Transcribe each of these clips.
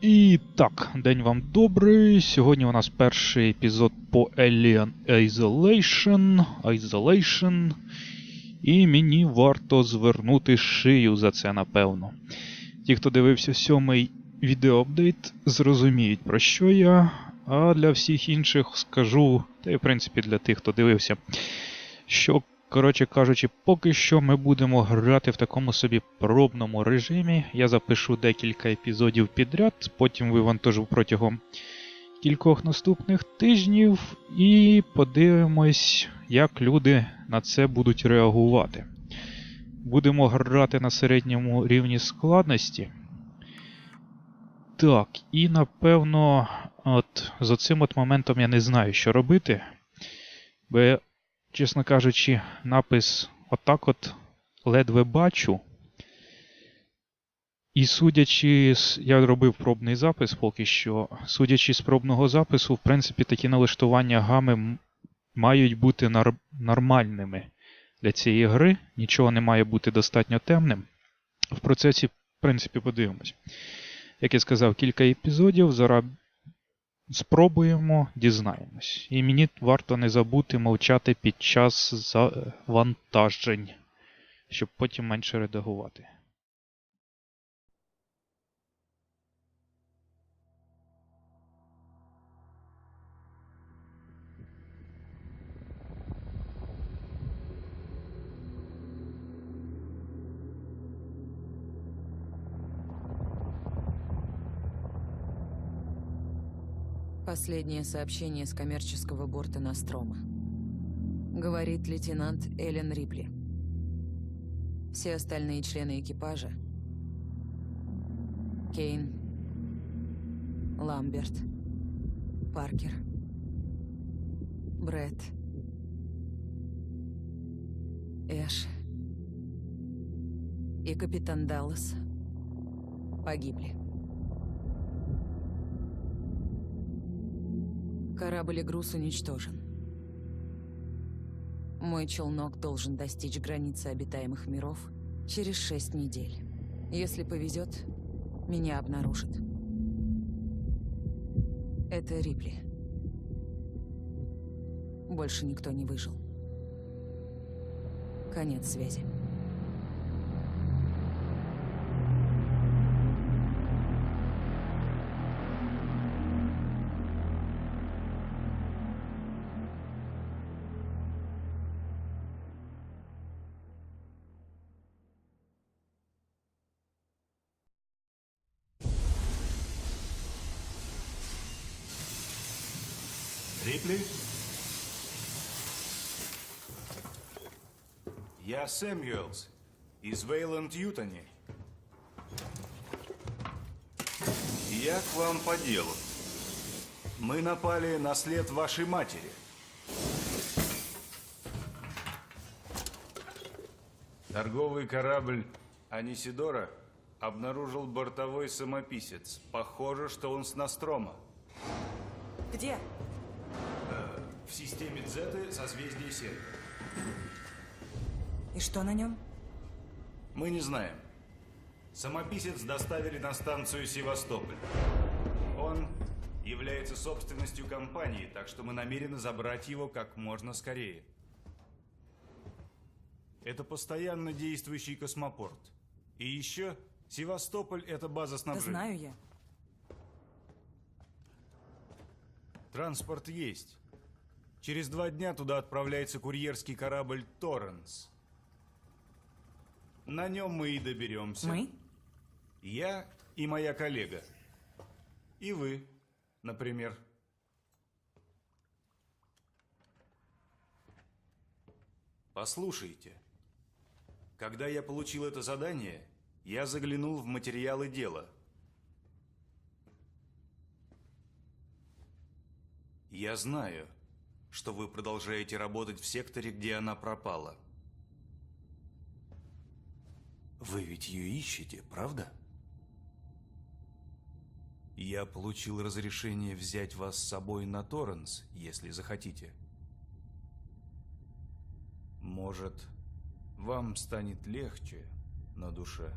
І так, день вам добрий. Сьогодні у нас перший епізод по Alien Isolation. Isolation. І мені варто звернути шию за це, напевно. Ті, хто дивився сьомий відеоапдейт, зрозуміють про що я. А для всіх інших скажу, та й в принципі для тих, хто дивився, що, коротше кажучи, поки що ми будемо грати в такому собі пробному режимі. Я запишу декілька епізодів підряд, потім вивантажу протягом кількох наступних тижнів і подивимось, як люди на це будуть реагувати. Будемо грати на середньому рівні складності. Так, і напевно, от з оцим от моментом я не знаю, що робити. Бо чесно кажучи, напис отак от ледве бачу. І судячи з. Я робив пробний запис поки що. Судячи з пробного запису, в принципі, такі налаштування гами мають бути нар- нормальними для цієї гри. Нічого не має бути достатньо темним. В процесі, в принципі, подивимось. Як я сказав, кілька епізодів. Зараз спробуємо, дізнаємось. І мені варто не забути мовчати під час завантажень, щоб потім менше редагувати. Последнее сообщение с коммерческого борта Настрома. Говорит лейтенант Эллен Рипли. Все остальные члены экипажа. Кейн. Ламберт. Паркер. Брэд. Эш. И капитан Даллас погибли. Корабль и груз уничтожен. Мой челнок должен достичь границы обитаемых миров через шесть недель. Если повезет, меня обнаружат. Это Рипли. Больше никто не выжил. Конец связи. Рипли? Я Сэмюэлс из Вейланд Ютони. Я к вам по делу. Мы напали на след вашей матери. Торговый корабль Анисидора обнаружил бортовой самописец. Похоже, что он с Настрома. Где? В системе Дзеты созвездие Серы. И что на нем? Мы не знаем. Самописец доставили на станцию Севастополь. Он является собственностью компании, так что мы намерены забрать его как можно скорее. Это постоянно действующий космопорт. И еще Севастополь – это база Да снабжения. знаю я. Транспорт есть. Через два дня туда отправляется курьерский корабль «Торренс». На нем мы и доберемся. Мы? Я и моя коллега. И вы, например. Послушайте. Когда я получил это задание, я заглянул в материалы дела. Я знаю, что вы продолжаете работать в секторе, где она пропала. Вы ведь ее ищете, правда? Я получил разрешение взять вас с собой на Торренс, если захотите. Может, вам станет легче на душе.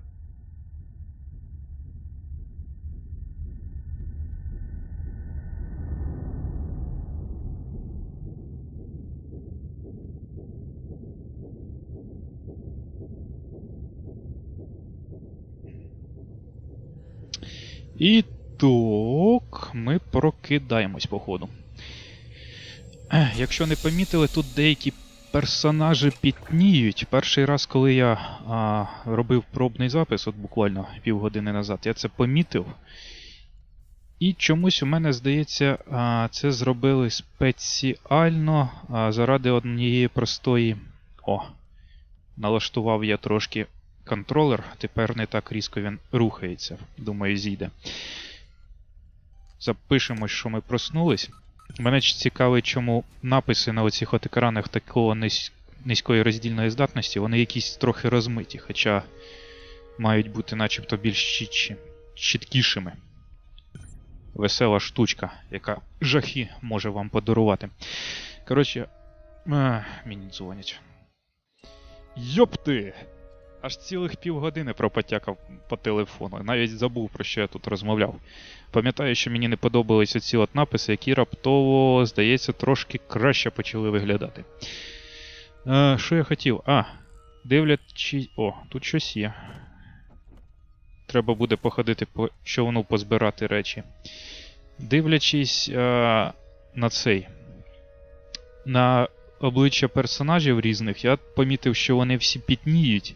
І так, ми прокидаємось, походу. Якщо не помітили, тут деякі персонажі пітніють. Перший раз, коли я а, робив пробний запис, от буквально півгодини назад, я це помітив. І чомусь у мене здається, а, це зробили спеціально а, заради однієї простої. О, налаштував я трошки контролер, тепер не так різко він рухається. Думаю, зійде. Запишемо, що ми проснулись. Мене цікавить, чому написи на оцих от екранах такого низь... низької роздільної здатності, вони якісь трохи розмиті, хоча мають бути начебто більш чітчі, чіткішими. Весела штучка, яка жахи може вам подарувати. Коротше, а, мені дзвонять. Йопти! Аж цілих півгодини пропотякав по телефону. Навіть забув, про що я тут розмовляв. Пам'ятаю, що мені не подобалися ці от написи, які раптово, здається, трошки краще почали виглядати. Е, що я хотів? А, дивлячись. О, тут щось є. Треба буде походити по човну позбирати речі. Дивлячись е, на цей. На обличчя персонажів різних, я помітив, що вони всі пітніють.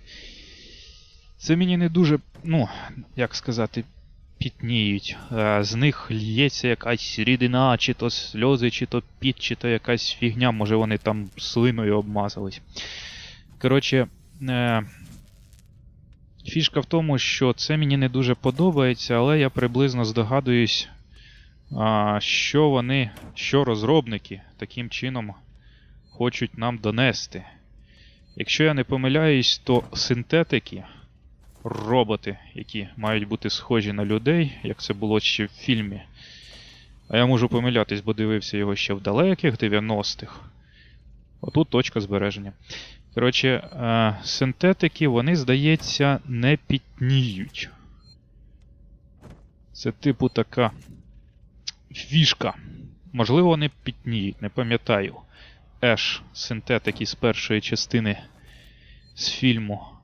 Це мені не дуже, ну, як сказати, пітніють. Е, З них лється якась рідина, чи то сльози, чи то піт, чи то якась фігня, може вони там слиною обмазались. Коротше, е, фішка в тому, що це мені не дуже подобається, але я приблизно здогадуюсь, що вони, що розробники таким чином хочуть нам донести. Якщо я не помиляюсь, то синтетики, роботи, які мають бути схожі на людей, як це було ще в фільмі. А я можу помилятись, бо дивився його ще в далеких 90-х. Отут точка збереження. Коротше, е, синтетики, вони, здається, не пітніють. Це типу така фішка. Можливо, вони пітніють, не пам'ятаю. Еш, синтетики з першої частини з фільму.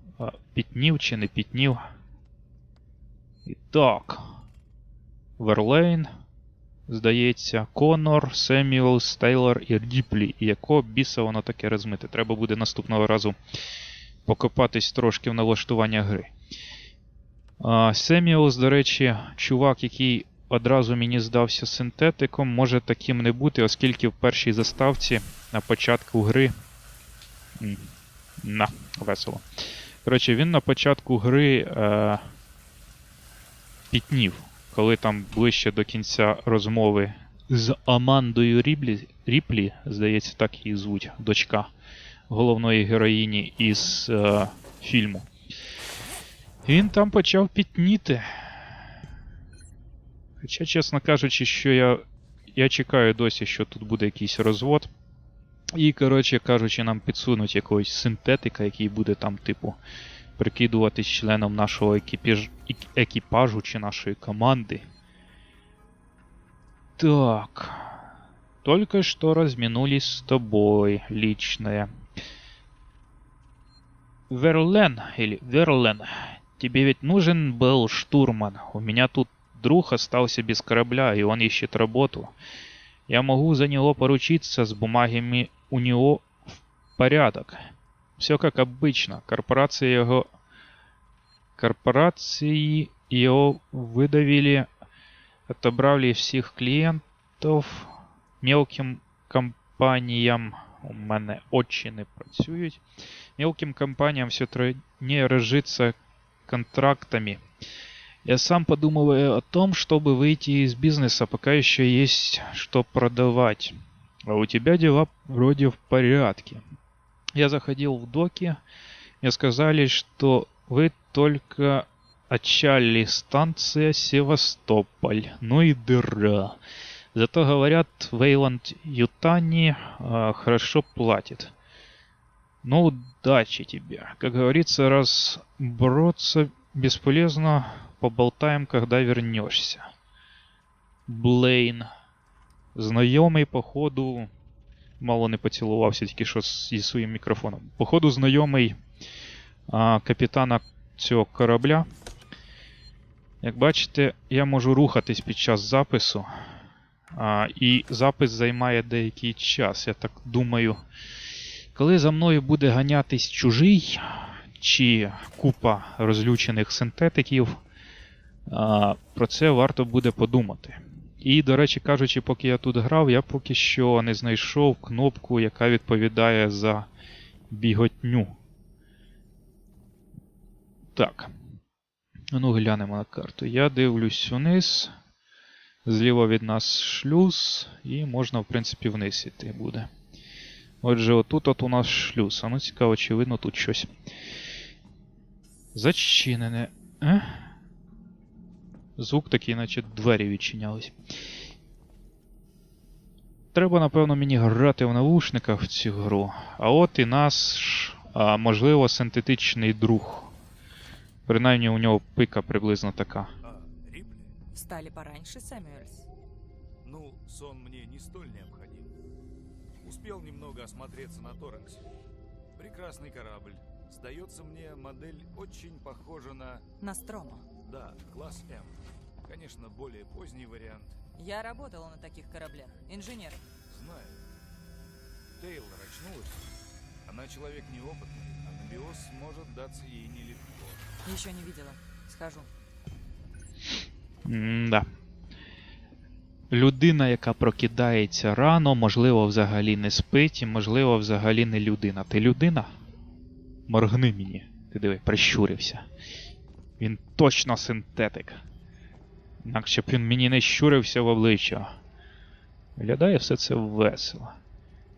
Пітнів чи не пітнів. І так. Верлейн, здається, Конор, Семюел, Стейлор і Ріплі. І якого біса воно таке розмите? Треба буде наступного разу покопатись трошки в налаштування гри. А, Семюелс, до речі, чувак, який одразу мені здався синтетиком, може таким не бути, оскільки в першій заставці на початку гри. На, весело. Коротше, він на початку гри е, пітнів, коли там ближче до кінця розмови з Амандою Ріблі, Ріплі, здається, так її звуть, дочка головної героїні із е, фільму. Він там почав пітніти. Хоча, чесно кажучи, що я. Я чекаю досі, що тут буде якийсь розвод. І, коротше кажучи, нам підсунуть якогось синтетика, який буде там, типу, прикидуватись членом нашого екіпіж... ек- екіпажу чи нашої команди. Так. Только что разминулись с тобой, личное. Верлен, или Верлен, тебе ведь нужен был штурман. У меня тут друг остался без корабля, и он ищет работу. Я могу за него поручиться, с бумагами у него в порядок. Все как обычно. Корпорации его... Корпорации его выдавили, отобрали всех клиентов мелким компаніям. У мене очі не працюють. Мелким компаниям все труднее разжиться контрактами. Я сам подумываю о том, чтобы выйти из бизнеса, пока еще есть что продавать. А у тебя дела вроде в порядке. Я заходил в доки, мне сказали, что вы только отчалили станция Севастополь. Ну и дыра. Зато говорят, Вейланд Ютани э, хорошо платит. Ну, удачи тебе. Как говорится, раз бороться бесполезно, поболтаем, когда вернешься. Блейн. Знайомий, походу, мало не поцілувався тільки що зі своїм мікрофоном. Походу, знайомий а, капітана цього корабля. Як бачите, я можу рухатись під час запису. А, і запис займає деякий час. Я так думаю, коли за мною буде ганятись чужий чи купа розлючених синтетиків, про це варто буде подумати. І, до речі, кажучи, поки я тут грав, я поки що не знайшов кнопку, яка відповідає за біготню. Так. Ну, глянемо на карту. Я дивлюсь вниз. Зліва від нас шлюз, і можна, в принципі, вниз іти буде. Отже, отут от у нас шлюз. А ну цікаво, чи видно тут щось. Зачинене. Е? Звук такий, наче двері відчинялись. Треба, напевно, мені грати в навушниках в цю гру. А от і наш, а, можливо, синтетичний друг. Принаймні у нього пика приблизно така. А, Рипли? Встали пораньше, Сэмюэльс? Ну, сон мне не столь необходим. Успел немного осмотреться на Торренсе. Прекрасный корабль. Сдается мне, модель очень похожа на... Настромо. Да, класс М. Конечно, более поздний вариант. Я работала на таких кораблях. Инженер. Знаю. Тейлор очнулась. Она человек неопытный, а набиоз может даться ей нелегко. Еще не видела. Схожу. М-да. Людина, яка прокидається рано, можливо, взагалі не спить, і, можливо, взагалі не людина. Ти людина? Моргни мені. Ти диви, прищурився. Він точно синтетик. Інакше б він мені не щурився в обличчя. Виглядає все це весело.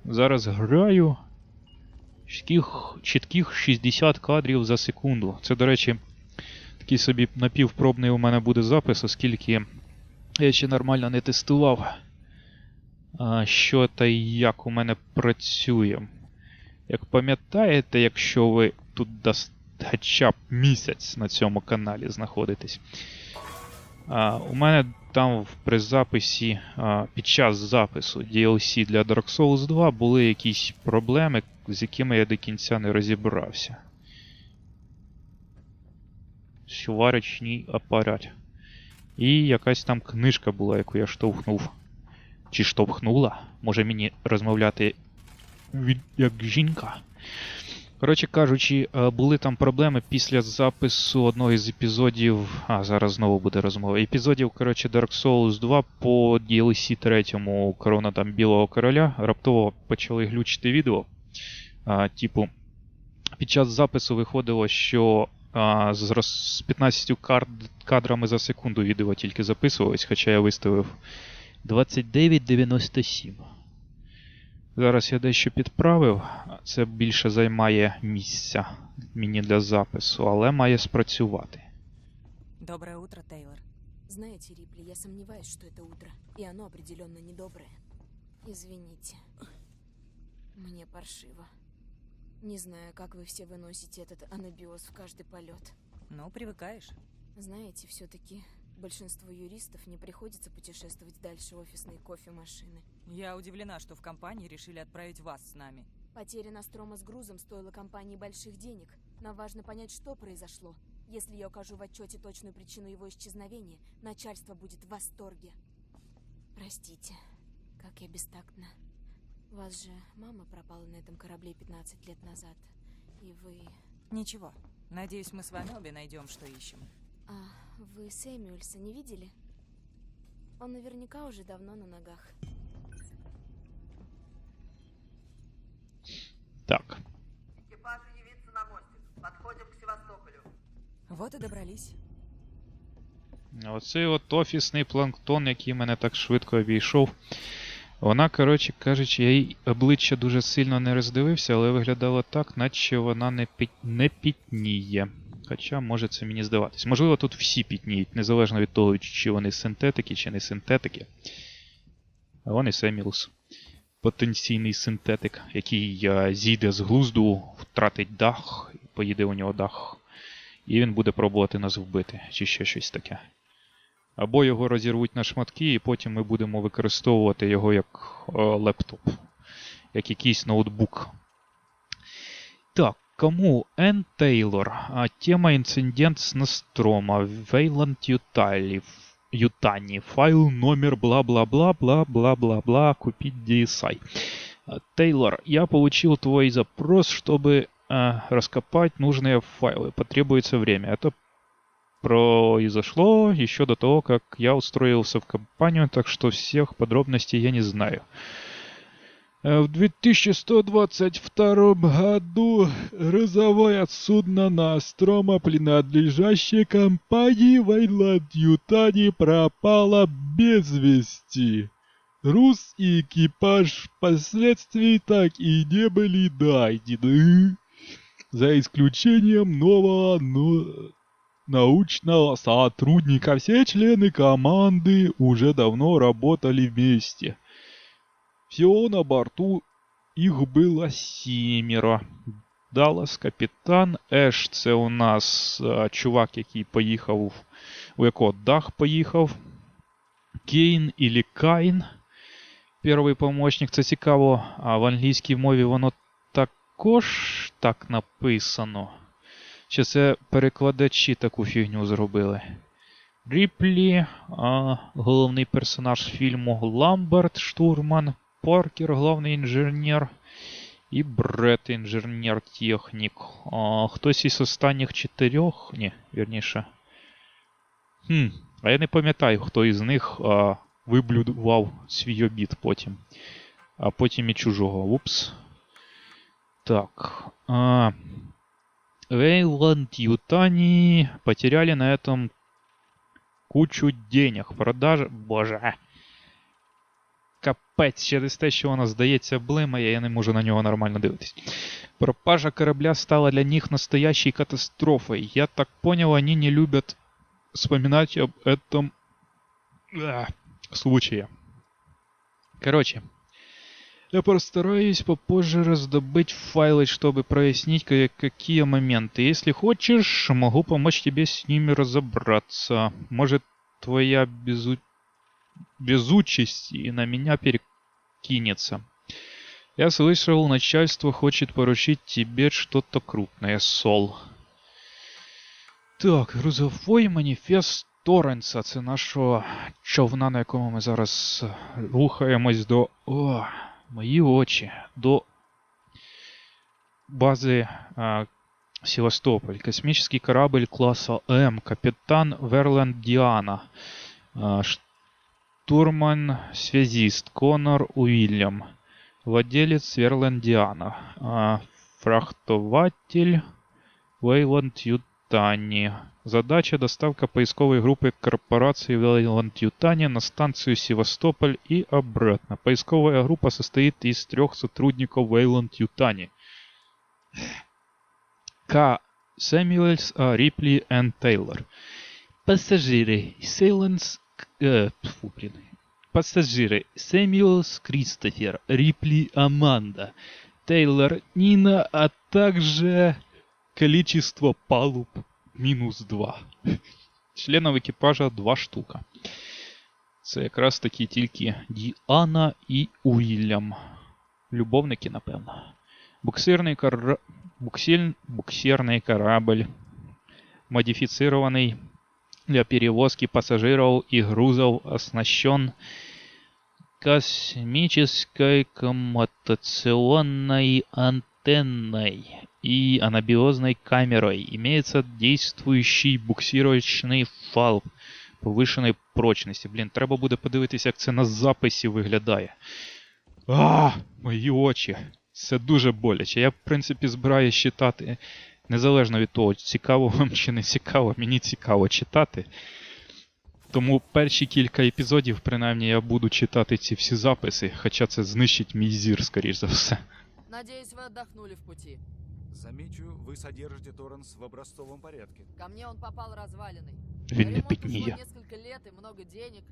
Зараз граю. Чітких, чітких 60 кадрів за секунду. Це, до речі, такий собі напівпробний у мене буде запис, оскільки я ще нормально не тестував, що та як у мене працює. Як пам'ятаєте, якщо ви тут хоча б місяць на цьому каналі знаходитесь, у мене там при записі, під час запису DLC для Dark Souls 2 були якісь проблеми, з якими я до кінця не розібрався. Сварочний апарат. І якась там книжка була, яку я штовхнув. Чи штовхнула? Може мені розмовляти від... як жінка? Коротше кажучи, е, були там проблеми після запису одного із епізодів. А, зараз знову буде розмова. Епізодів, коротше, Dark Souls 2 по DLC 3 Корона там Білого Короля. Раптово почали глючити відео. А, типу, під час запису виходило, що а, з, роз... з 15 кар... кадрами за секунду відео тільки записувалось, хоча я виставив 2997. Зараз я дещо підправив. Це більше займає місця мені для запису, але має спрацювати. Доброе утро, Тейлор. Знаете, Рипли, я сомневаюсь, что это утро, и оно определенно недоброе. Извините. Мне паршиво. Не знаю, как вы все выносите этот анабиоз в каждый полет. Ну, привыкаешь. Знаете, все-таки большинству юристов не приходится путешествовать дальше офисной кофемашины. Я удивлена, что в компании решили отправить вас с нами. Потеря Настрома с грузом стоила компании больших денег. Нам важно понять, что произошло. Если я укажу в отчете точную причину его исчезновения, начальство будет в восторге. Простите, как я бестактна. Вас же мама пропала на этом корабле 15 лет назад. И вы... Ничего. Надеюсь, мы с вами обе найдем, что ищем. А вы Сэмюэльса не видели? Он наверняка уже давно на ногах. Так. Экипажу явиться на мостик. Подходим к Севастополю. Вот и добрались. Оцей от офісний планктон, який мене так швидко обійшов. Вона, коротше кажучи, я їй обличчя дуже сильно не роздивився, але виглядало так, наче вона не, пі... не пітніє. Хоча може це мені здаватись. Можливо, тут всі пітніють, незалежно від того, чи вони синтетики, чи не синтетики. А вони Семілус. Потенційний синтетик, який е, зійде з глузду, втратить дах, поїде у нього дах. І він буде пробувати нас вбити, чи ще щось таке. Або його розірвуть на шматки, і потім ми будемо використовувати його як е, лептоп. як якийсь ноутбук. Так, кому? Н. Тейлор. Тема інцидент з Настрома. Вейланд Юталі. Ютани. Файл номер бла-бла-бла-бла-бла-бла-бла. Купить DSI. А, Тейлор, я получил твой запрос, чтобы э, раскопать нужные файлы. Потребуется время. Это произошло еще до того, как я устроился в компанию, так что всех подробностей я не знаю. Э, В 2122 году грузовое судно Настрома, принадлежащее компании Вайланд Ютани, пропало без вести. Груз и экипаж впоследствии так и не были найдены. За исключением нового но- научного сотрудника, все члены команды уже давно работали вместе. Всего на борту їх було сімеро. Даллас капітан, Еш це у нас а, чувак, який поїхав, у якого дах поїхав. Кейн ілі Кайн. Перший помощник, це цікаво, а в англійській мові воно також так написано. Чи це перекладачі таку фігню зробили? Ріплі, а, головний персонаж фільму Ламберт, штурман, Паркер, головний інженер, і Бред, інженер-технік. А, хтось із останніх чотирьох. Ні, вірніше. Хм, а я не пам'ятаю, хто із них а, виблюдував свій обід потім. А потім і чужого. Упс. Так. А, Вейланд Ютани потеряли на этом кучу денег. Продажа. Боже. Капець, через те, що воно здається блимає, я не можу на нього нормально дивитись. Пропажа корабля стала для них настоящей катастрофой. Я так понял, они не любят вспоминать об этом а, случае. Короче, я постараюсь попозже раздобыть файлы, чтобы прояснить кое-какие моменты. Если хочешь, могу помочь тебе с ними разобраться. Может, твоя безу безучесть и на меня перекинется. Я слышал, начальство хочет поручить тебе что-то крупное, Сол. Так, грузовий маніфест Торренса. Це нашого човна, на якому ми зараз е, рухаємось до. О, мої очі. До бази а, Севастополь. Космический корабль класса М. Капитан Верленд Диана. А, штурман связист Конор Уильям. Владелец Верленд Диана. А, фрахтователь Вейланд Ютани. Задача доставка поисковой группы корпорации Вейланд Ютани на станцию Севастополь и обратно. Поисковая группа состоит из трех сотрудников Вейланд Ютани. К. Сэмюэльс, А. Рипли и Тейлор. Пассажиры. Сейленс Э, тьфу, блин. Пассажиры. Сэмюэлс Кристофер. Рипли Аманда. Тейлор Нина, а также количество палуб мінус 2. Членів екіпажа 2 штука. Це якраз таки тільки Діана і Уільям. Любовники, напевно. Буксирний кор... Буксиль... Буксирный корабль, модифицированный для перевозки пассажиров и грузов, оснащен космической коммутационной антенной и анабиозной камерой. Имеется действующий буксировочный фал повишеної прочності. Блін, треба буде подивитися, як це на записі виглядає. А, мої очі. Це дуже боляче. Я, в принципі, збираюсь читати, незалежно від того, цікаво вам чи не цікаво, мені цікаво читати. Тому перші кілька епізодів, принаймні, я буду читати ці всі записи, хоча це знищить мій зір, скоріш за все. Надеюсь, вы отдохнули в пути. Замечу, вы содержите Торренс в образцовом порядке. Ко мне он попал разваленный. Він не Ремонт ушло пітніє. несколько лет и много денег.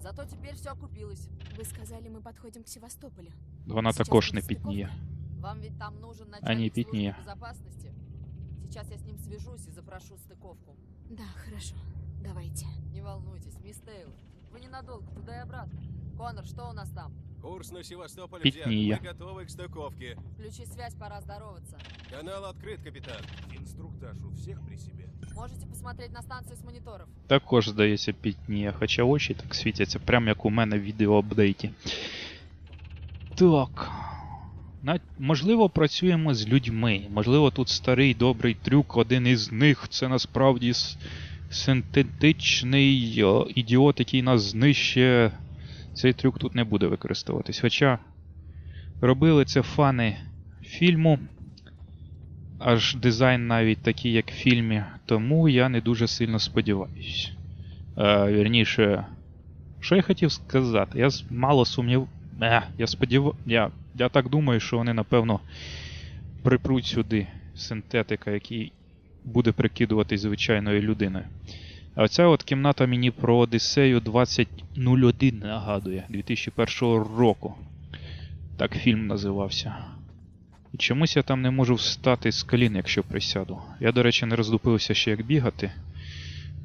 Зато теперь все окупилось. Вы сказали, мы подходим к Севастополю. Вона Сейчас також не будет пітніє. стыковка. Вам ведь там нужен А не начальник службы пятнее. безопасности. Сейчас я с ним свяжусь и запрошу стыковку. Да, хорошо. Давайте. Не волнуйтесь, мисс Тейлор. Вы ненадолго, туда и обратно. Конор, что у нас там? Курс на Севастополь Пятния. взят. Мы готовы к стыковке. Включи связь, пора здороваться. Канал открыт, капитан. Инструктаж у всех при себе. Можете посмотреть на станции с мониторов. Також здається пітніє, хоча очі так світяться, прям як у мене в відеоапдейті. Так. Можливо, працюємо з людьми. Можливо, тут старий добрий трюк, один із них це насправді синтетичний ідіот, який нас знищує. Цей трюк тут не буде використовуватись. Хоча робили це фани фільму. Аж дизайн навіть такий, як в фільмі, тому я не дуже сильно сподіваюсь. Е, вірніше, що я хотів сказати? Я мало сумнів. Е, я сподів... я, я так думаю, що вони, напевно, припруть сюди синтетика, який буде прикидуватись звичайною людиною. А оця от кімната мені про Одіссею 2001 нагадує 2001 року. Так фільм називався. І чомусь я там не можу встати з колін, якщо присяду. Я, до речі, не роздупився ще як бігати.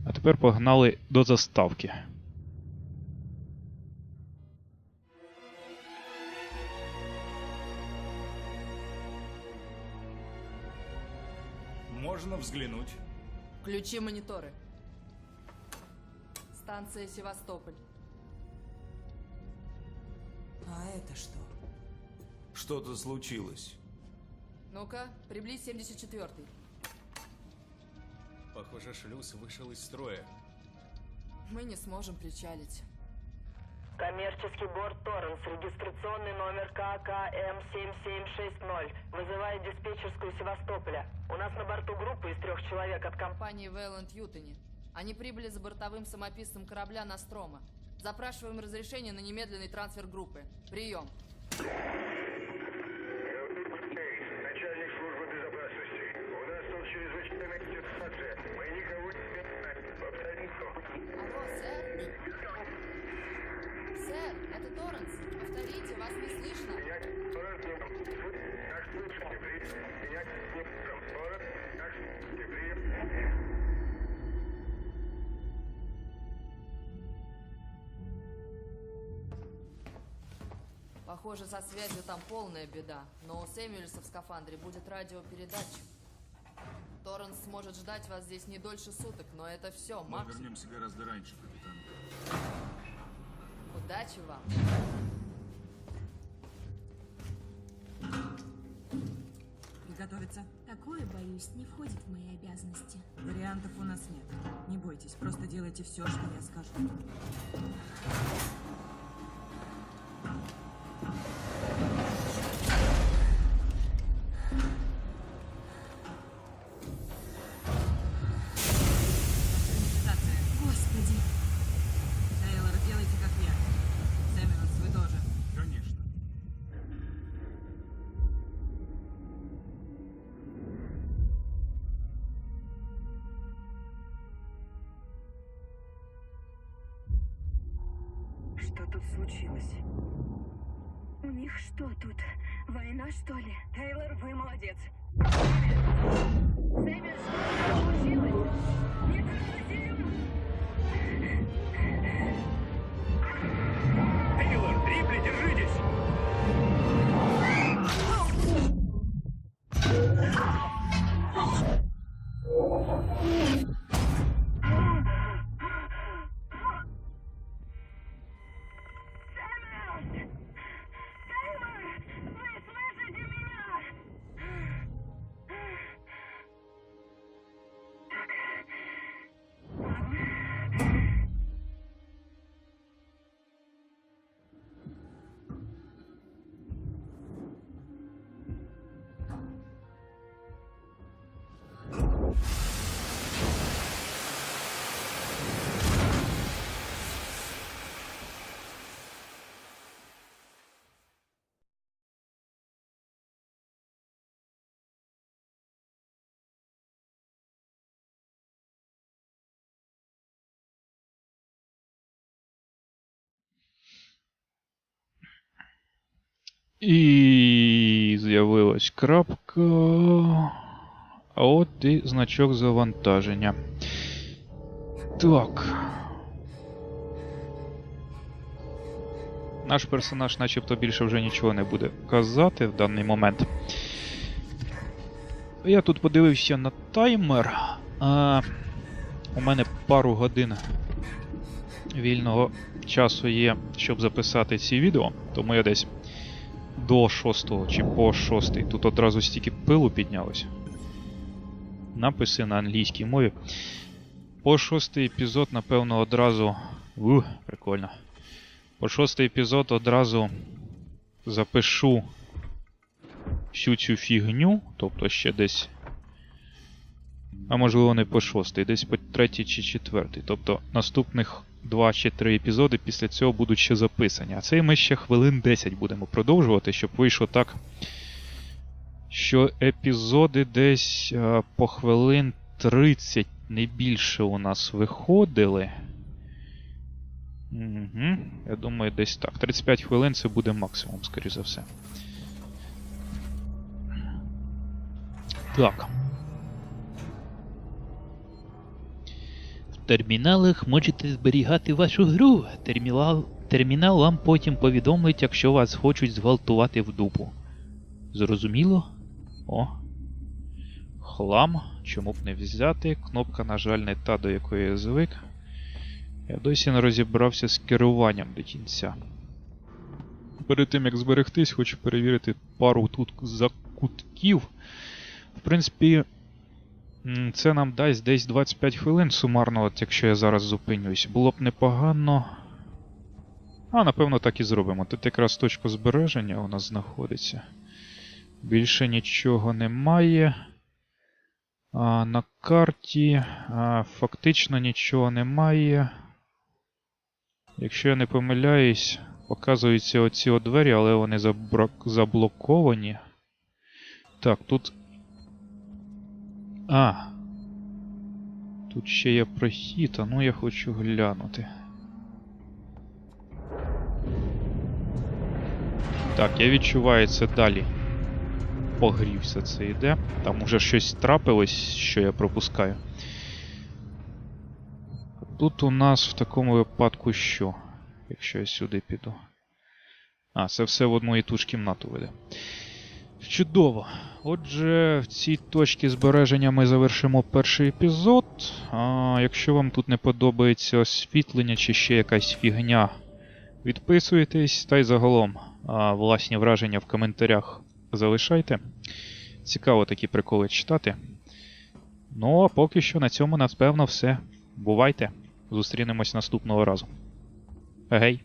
А тепер погнали до заставки. Можно взглянуть. Включи мониторы. Станция Севастополь. А это что? Что-то случилось. Ну-ка, приблизь 74-й. Похоже, шлюз вышел из строя. Мы не сможем причалить. Коммерческий борт Торренс, регистрационный номер ККМ7760. Вызывает диспетчерскую Севастополя. У нас на борту группа из трех человек от компании. Вейланд Ютони. Они прибыли за бортовым самописцем корабля Настрома. Запрашиваем разрешение на немедленный трансфер группы. Прием. Начальник связью там полная беда, но у Сэмюэльса в скафандре будет радиопередатчик. Торренс сможет ждать вас здесь не дольше суток, но это все, Макс. вернемся гораздо раньше, капитан. Удачи вам. Приготовиться. Такое, боюсь, не входит в мои обязанности. Вариантов у нас нет. Не бойтесь, просто делайте все, что я скажу. Тут случилось? у них что тут? Война, что ли? Тейлор, вы молодец. Сэмми, что случилось? Тейлор, І з'явилась крапка. А от і значок завантаження. Так. Наш персонаж начебто більше вже нічого не буде казати в даний момент. Я тут подивився на таймер. А, у мене пару годин вільного часу є, щоб записати ці відео, тому я десь до 6 чи по 6. Тут одразу стільки пилу піднялось. Написи на англійській мові. По шостий епізод, напевно, одразу. Ух, прикольно. По шостий епізод одразу запишу всю цю фігню, тобто ще десь. А можливо не по шостий, десь по третій чи четвертий. Тобто наступних 2 чи 3 епізоди після цього будуть ще записані. А це ми ще хвилин 10 будемо продовжувати, щоб вийшло так. Що епізоди десь а, по хвилин 30 не більше у нас виходили. Угу. Я думаю, десь так. 35 хвилин це буде максимум, скоріш за все. Так. В терміналах можете зберігати вашу гру. Термінал, термінал вам потім повідомить, якщо вас хочуть зґвалтувати в дупу. Зрозуміло? О. Хлам. Чому б не взяти? Кнопка, на жаль, не та, до якої я звик. Я досі не розібрався з керуванням до кінця. Перед тим як зберегтись, хочу перевірити пару тут закутків. В принципі, це нам дасть десь 25 хвилин сумарно, от якщо я зараз зупинюсь. Було б непогано. А, напевно, так і зробимо. Тут якраз точка збереження у нас знаходиться. Більше нічого немає. А, на карті а, фактично нічого немає. Якщо я не помиляюсь, показуються оці двері, але вони заблоковані. Так, тут. А. Тут ще є прохід, а ну я хочу глянути. Так, я відчуваю це далі. Погрівся це йде. Там уже щось трапилось, що я пропускаю. Тут у нас в такому випадку що? Якщо я сюди піду. А, це все в одну і ту ж кімнату веде. Чудово. Отже, в цій точці збереження ми завершимо перший епізод. А, Якщо вам тут не подобається освітлення чи ще якась фігня, відписуйтесь та й загалом а, власні враження в коментарях залишайте. Цікаво такі приколи читати. Ну, а поки що на цьому, напевно, все. Бувайте! Зустрінемось наступного разу. Гей!